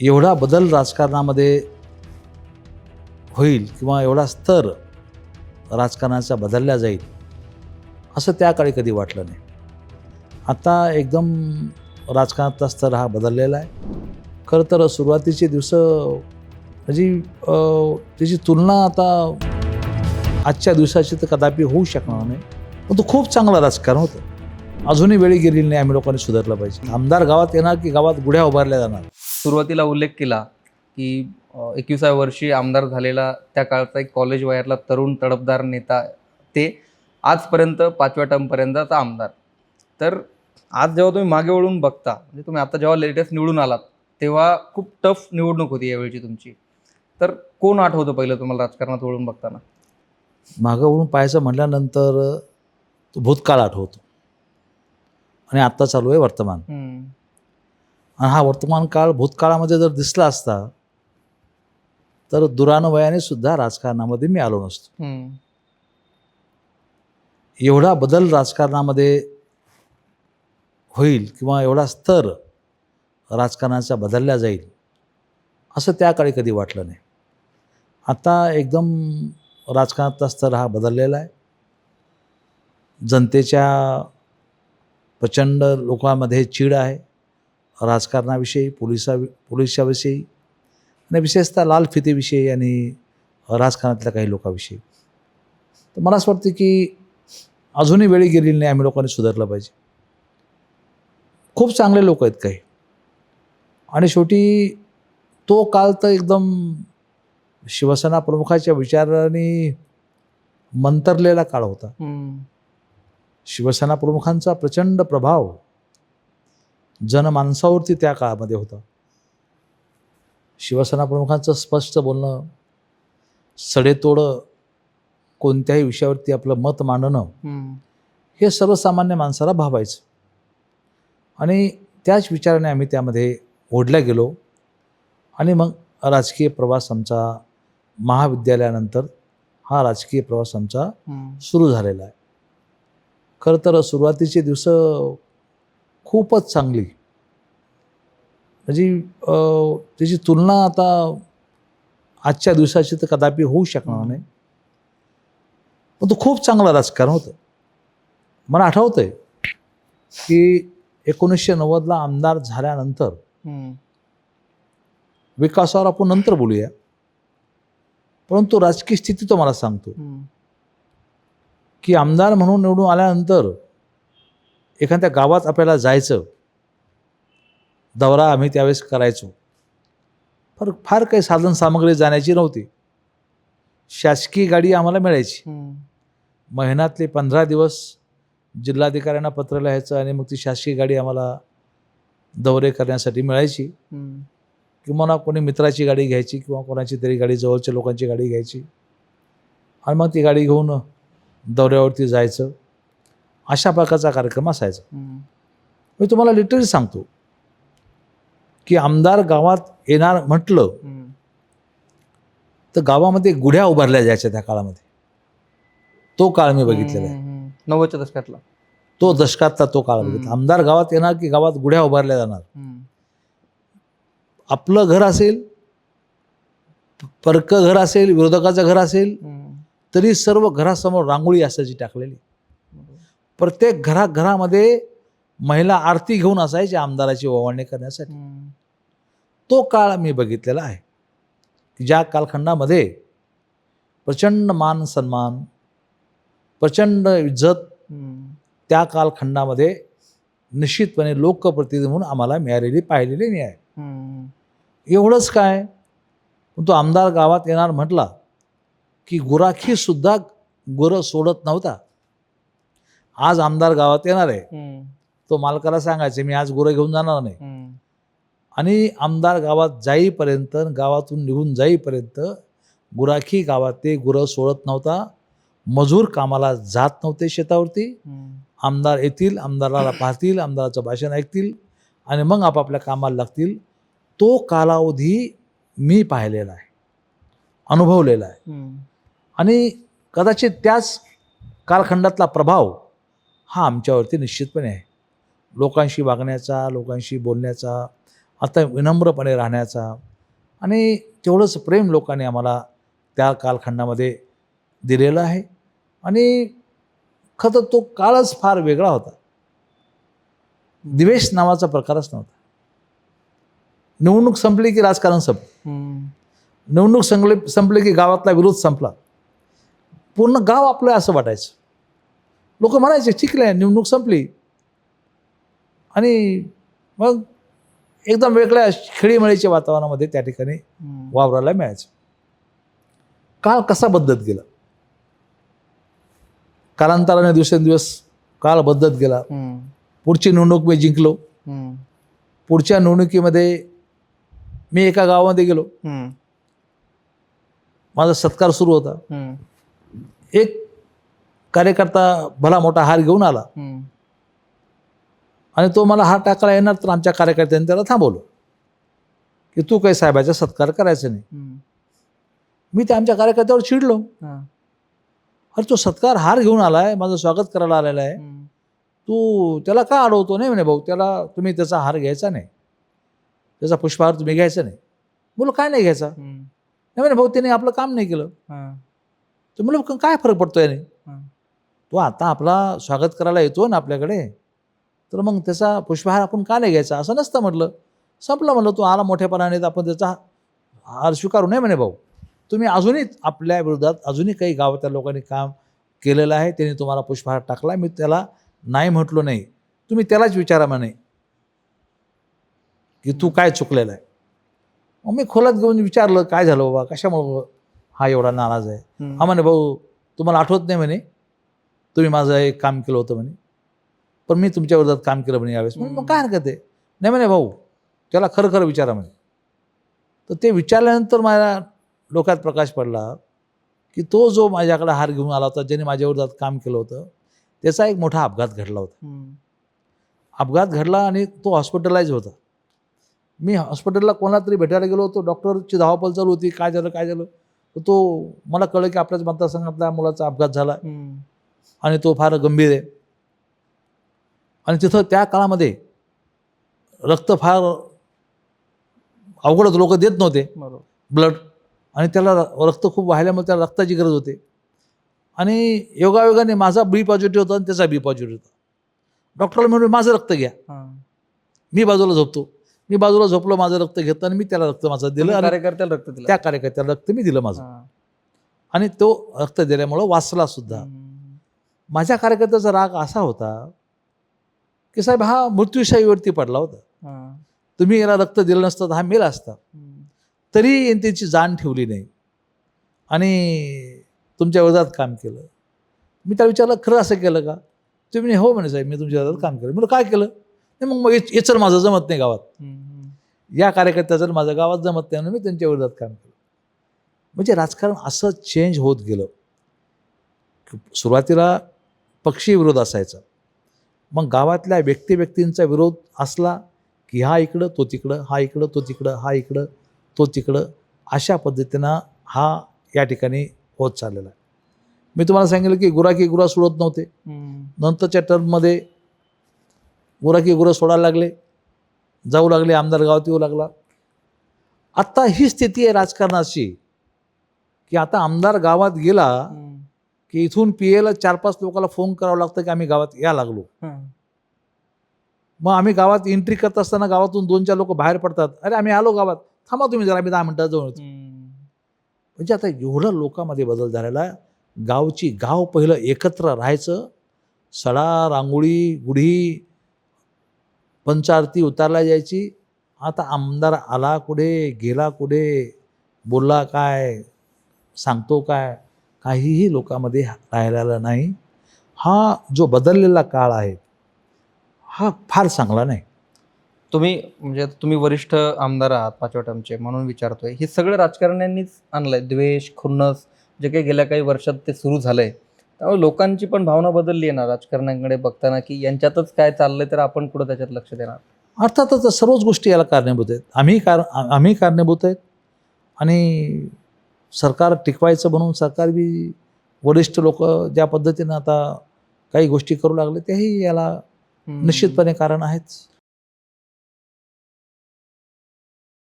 एवढा बदल राजकारणामध्ये होईल किंवा एवढा स्तर राजकारणाचा बदलला जाईल असं त्या काळी कधी वाटलं नाही. आता एकदम राजकारणाचा स्तर हा बदललेला आहे. खरं तर सुरुवातीचे दिवस म्हणजे त्याची तुलना आता आजच्या दिवसाची तर कदापि होऊ शकणार नाही. पण तो खूप चांगलं राजकारण होतं. अजूनही वेळी गेलेली नाही आम्ही लोकांनी सुधारलं पाहिजे. आमदार गावात येणार की गावात गुढ्या उभारल्या जाणार? सुरुवातीला उल्लेख केला की एकविसाव्या वर्षी आमदार झालेला त्या काळचा एक कॉलेज वयातला तरुण तडफदार नेता ते आजपर्यंत पाचव्या टर्मपर्यंतचा आमदार. तर आज जेव्हा तुम्ही मागे वळून बघता म्हणजे तुम्ही आता जेव्हा लेटेस्ट निवडून आलात तेव्हा खूप टफ निवडणूक होती यावेळची तुमची. तर कोण आठवतं पहिलं तुम्हाला राजकारणात वळून बघताना? मागं वळून पाहायचं म्हटल्यानंतर तो भूतकाळ आठवतो. आणि आत्ता चालू आहे वर्तमान. आणि हा वर्तमान काळ भूतकाळामध्ये जर दिसला असता तर दुरानवयाने सुद्धा राजकारणामध्ये मी आलो नसतो. एवढा बदल राजकारणामध्ये होईल किंवा एवढा स्तर राजकारणाचा बदलला जाईल असं त्या काळी कधी वाटलं नाही. आता एकदम राजकारणाचा स्तर हा बदललेला आहे. जनतेच्या प्रचंड लोकांमध्ये चीड आहे. राजकारणाविषयी पोलिसा पोलिसाविषयी आणि विशेषतः लाल फितेविषयी आणि राजकारणातल्या काही लोकांविषयी. तर मला असं वाटतं की अजूनही वेळी गेलेली नाही आम्ही लोकांनी सुधारलं पाहिजे. खूप चांगले लोक आहेत काही. आणि शेवटी तो काळ तर एकदम शिवसेना प्रमुखाच्या विचारांनी मंतरलेला काळ होता. शिवसेना प्रमुखांचा प्रचंड प्रभाव जनमानसावरती त्या काळामध्ये होता शिवसेना प्रमुखांचं स्पष्ट बोलणं सडेतोडं कोणत्याही विषयावरती आपलं मत मांडणं हम्म. हे सर्वसामान्य माणसाला भावायचं आणि त्याच विचाराने आम्ही त्यामध्ये ओढल्या गेलो आणि मग राजकीय प्रवास आमचा महाविद्यालयानंतर हा राजकीय प्रवास आमचा. सुरू झालेला आहे खरं तर सुरुवातीचे दिवस खूपच चांगली. म्हणजे त्याची तुलना आता आजच्या दिवसाची तर कदापि होऊ शकणार नाही. पण तो खूप चांगलं राजकारण होतं. मला आठवतं आहे की एकोणीसशे नव्वदला आमदार झाल्यानंतर. विकासावर आपण नंतर बोलूया. परंतु राजकीय स्थिती तो मला सांगतो. की आमदार म्हणून निवडून आल्यानंतर एखाद्या गावात आपल्याला जायचं दौरा आम्ही त्यावेळेस करायचो. फार फार काही साधन सामग्री जाण्याची नव्हती. शासकीय गाडी आम्हाला मिळायची. महिन्यातले पंधरा दिवस जिल्हाधिकाऱ्यांना पत्र लिहायचं आणि मग ती शासकीय गाडी आम्हाला दौरे करण्यासाठी मिळायची. किंवा ना कोणी मित्राची गाडी घ्यायची किंवा कोणाची तरी गाडी जवळच्या लोकांची गाडी घ्यायची. आणि मग ती गाडी घेऊन दौऱ्यावरती जायचं. अशा प्रकारचा कार्यक्रम असायचा. मी तुम्हाला लिटरली सांगतो की आमदार गावात येणार म्हटलं. तर गावामध्ये गुढ्या उभारल्या जायच्या त्या काळामध्ये तो काळ मी बघितलेला आहे. नव्वदच्या दशकातला तो दशकातला तो काळ. बघितला आमदार गावात येणार की गावात गुढ्या उभारल्या जाणार. आपलं घर असेल परकं घर असेल विरोधकाचं घर असेल. तरी सर्व घरासमोर रांगोळी असायची टाकलेली प्रत्येक घरा घरामध्ये महिला आरती घेऊन असायची आमदाराची ओवाळणी करण्यासाठी. तो काळ मी बघितलेला आहे की ज्या कालखंडामध्ये प्रचंड मान सन्मान प्रचंड इज्जत. त्या कालखंडामध्ये निश्चितपणे लोकप्रतिनिधी म्हणून आम्हाला मिळालेली पाहिलेली नाही आहे. एवढंच काय पण तो आमदार गावात येणार म्हटला की गुराखीसुद्धा गुरं सोडत नव्हता आज आमदार गावात येणार आहे. तो मालकाला सांगायचे मी आज गुरं घेऊन जाणार नाही. आणि आमदार गावात जाईपर्यंत गावातून निघून जाईपर्यंत गुराखी गावात ते गुरं सोडत नव्हता मजूर कामाला जात नव्हते शेतावरती. आमदार येतील आमदाराला पाहतील आमदाराचं भाषण ऐकतील आणि मग आपापल्या कामाला लागतील तो कालावधी मी पाहिलेला आहे अनुभवलेला आहे. आणि कदाचित त्याच कालखंडातला प्रभाव हा आमच्यावरती निश्चितपणे आहे. लोकांशी वागण्याचा लोकांशी बोलण्याचा आता विनम्रपणे राहण्याचा आणि तेवढंच प्रेम लोकांनी आम्हाला त्या कालखंडामध्ये दिलेलं आहे. आणि खरं तो काळच फार वेगळा होता. द्वेष नावाचा प्रकारच नव्हता. निवडणूक संपली की राजकारण संपलं. हम्म. निवडणूक संपले संपली की गावातला विरोध संपला. पूर्ण गाव आपलं आहे असं वाटायचं. लोक म्हणायचे चिकले निवडणूक संपली आणि मग एकदम वेगळ्या खेळीमेळीच्या वातावरणामध्ये त्या ठिकाणी. वावरायला मिळायचं काळ कसा बदलत गेला कालांतराने दिवसेंदिवस काळ बदलत गेला. पुढची निवडणूक मी जिंकलो. पुढच्या निवडणुकीमध्ये मी एका गावामध्ये गेलो. माझा सत्कार सुरू होता. एक कार्यकर्ता भला मोठा हार घेऊन आला. आणि तो मला हार टाकायला येणार तर आमच्या कार्यकर्त्यांनी त्याला थांबवलं की तू काही साहेबाचा सत्कार करायचा नाही. मी त्या आमच्या कार्यकर्त्यावर चिडलो हा. अरे तो सत्कार हार घेऊन आला आहे माझं स्वागत करायला आलेला आहे. तू त्याला का अडवतो नाही म्हणे भाऊ त्याला तुम्ही त्याचा हार घ्यायचा नाही त्याचा पुष्पहार तुम्ही घ्यायचा नाही बोलो काय नाही घ्यायचा नाही. म्हणे भाऊ त्याने आपलं काम नाही केलं. तर म्हणलं काय फरक पडतो याने. तो आता आपला स्वागत करायला येतो ना आपल्याकडे तर मग त्याचा पुष्पहार आपण का नाही घ्यायचा? असं नसतं म्हटलं. संपलं म्हणलं तो आला मोठ्यापणाने तर आपण त्याचा हार स्वीकारू नये म्हणे भाऊ. तुम्ही अजूनही आपल्या विरोधात अजूनही काही गावातल्या लोकांनी काम केलेलं आहे त्यांनी तुम्हाला पुष्पहार टाकला मी त्याला नाही म्हटलो नाही. तुम्ही त्यालाच विचारा म्हणे की तू काय चुकलेलं आहे? मग मी खोलात घेऊन विचारलं काय झालं बाबा? कशामुळं हा एवढा नाराज आहे. हा म्हणे भाऊ तुम्हाला आठवत नाही म्हणे तुम्ही माझं एक काम केलं होतं म्हणे. पण मी तुमच्या विरोधात काम केलं म्हणे यावेळेस. म्हणून मग काय हरकत आहे? नाही म्हणे भाऊ त्याला खरं खरं विचारा म्हणे. तर ते विचारल्यानंतर माझ्या डोक्यात प्रकाश पडला की तो जो माझ्याकडे हार घेऊन आला होता ज्याने माझ्या विरोधात काम केलं होतं त्याचा एक मोठा अपघात घडला होता. अपघात घडला आणि तो हॉस्पिटलाइज होता. मी हॉस्पिटलला कोणाला तरी भेटायला गेलो होतो. डॉक्टरची धावपळ चालू होती. काय झालं काय झालं? तर तो मला कळलं की आपल्याच मतदारसंघातल्या मुलाचा अपघात झाला. आणि तो फार गंभीर आहे. आणि तिथं त्या काळामध्ये रक्त फार अवघडच लोक देत नव्हते. ब्लड. आणि त्याला रक्त खूप वाहिल्यामुळे त्याला रक्ताची गरज होते. आणि योगायोगाने माझा बी पॉझिटिव्ह होता आणि त्याचा बी पॉझिटिव्ह होता. डॉक्टरला म्हणून माझं रक्त घ्या. मी बाजूला झोपतो. मी बाजूला झोपलो माझं रक्त घेतलं आणि मी त्याला रक्त माझं दिलं कार्यकर्त्याला रक्त दिलं. त्या कार्यकर्त्याला रक्त मी दिलं माझं. आणि तो रक्त दिल्यामुळं वाचला सुद्धा. माझ्या कार्यकर्त्याचा राग असा होता की साहेब हा मृत्यूशाहीवरती पडला होता. तुम्ही याला रक्त दिलं नसतं तर हा मेला असता. तरी त्याची जाण ठेवली नाही. आणि तुमच्या विरोधात काम केलं. मी त्याला विचारलं खरं असं केलं का? तुम्ही हो म्हणे साहेब मी तुमच्या विरोधात काम केलं. म्हणलं काय केलं? नाही मग मग चल माझं जमत नाही गावात. या कार्यकर्त्याचं माझ्या गावात जमत नाही म्हणून मी त्यांच्या विरोधात काम केलं. म्हणजे राजकारण असं चेंज होत गेलं. सुरुवातीला पक्षी विरोध असायचा मग गावातल्या व्यक्ती व्यक्तींचा विरोध असला की हा इकडं तो तिकडं हा इकडं तो तिकडं हा इकडं तो तिकडं अशा पद्धतीनं हा या ठिकाणी होत चाललेला आहे मी तुम्हाला सांगितलं की गुराखी गुरा सोडत नव्हते. नंतरच्या टर्ममध्ये गुराखी गुरं सोडायला लागले जाऊ लागले आमदार गावात येऊ लागला आत्ता ही स्थिती आहे राजकारणाची की आता आमदार गावात गेला. की इथून पी एला चार पाच लोकांना फोन करावं लागतं की आम्ही गावात या लागलो. मग आम्ही गावात एंट्री करत असताना गावातून दोन चार लोक बाहेर पडतात. अरे आम्ही आलो गावात. थांबा तुम्ही जरा आम्ही दहा मिनिटात जाऊन येतो. म्हणजे आता एवढं लोकांमध्ये बदल झालेला आहे. गावची गाव पहिलं एकत्र राहायचं. सडा रांगोळी गुढी पंचारती उतारला जायची. आता आमदार आला कुठे गेला कुठे बोलला काय सांगतो काय. काहीही लोकांमध्ये राहिलेला नाही. हा जो बदललेला काळ आहे हा फार चांगला नाही. तुम्ही म्हणजे तुम्ही वरिष्ठ आमदार आहात पाचव्या टर्मचे म्हणून विचारतोय. हे सगळं राजकारण्यांनीच आणलंय. द्वेष खुन्नस जे काही गेल्या काही वर्षात ते सुरू झालंय. त्यामुळे लोकांची पण भावना बदलली आहे ना राजकारण्यांकडे बघताना की यांच्यातच काय चाललंय तर आपण कुठं त्याच्यात लक्ष देणार? अर्थातच सर्वच गोष्टी याला कारणीभूत आहेत. आम्ही कार आम्ही कारणीभूत आहेत. आणि सरकार टिकवायचं म्हणून सरकार बी वरिष्ठ लोक ज्या पद्धतीनं आता काही गोष्टी करू लागले तेही याला. निश्चितपणे कारण आहेच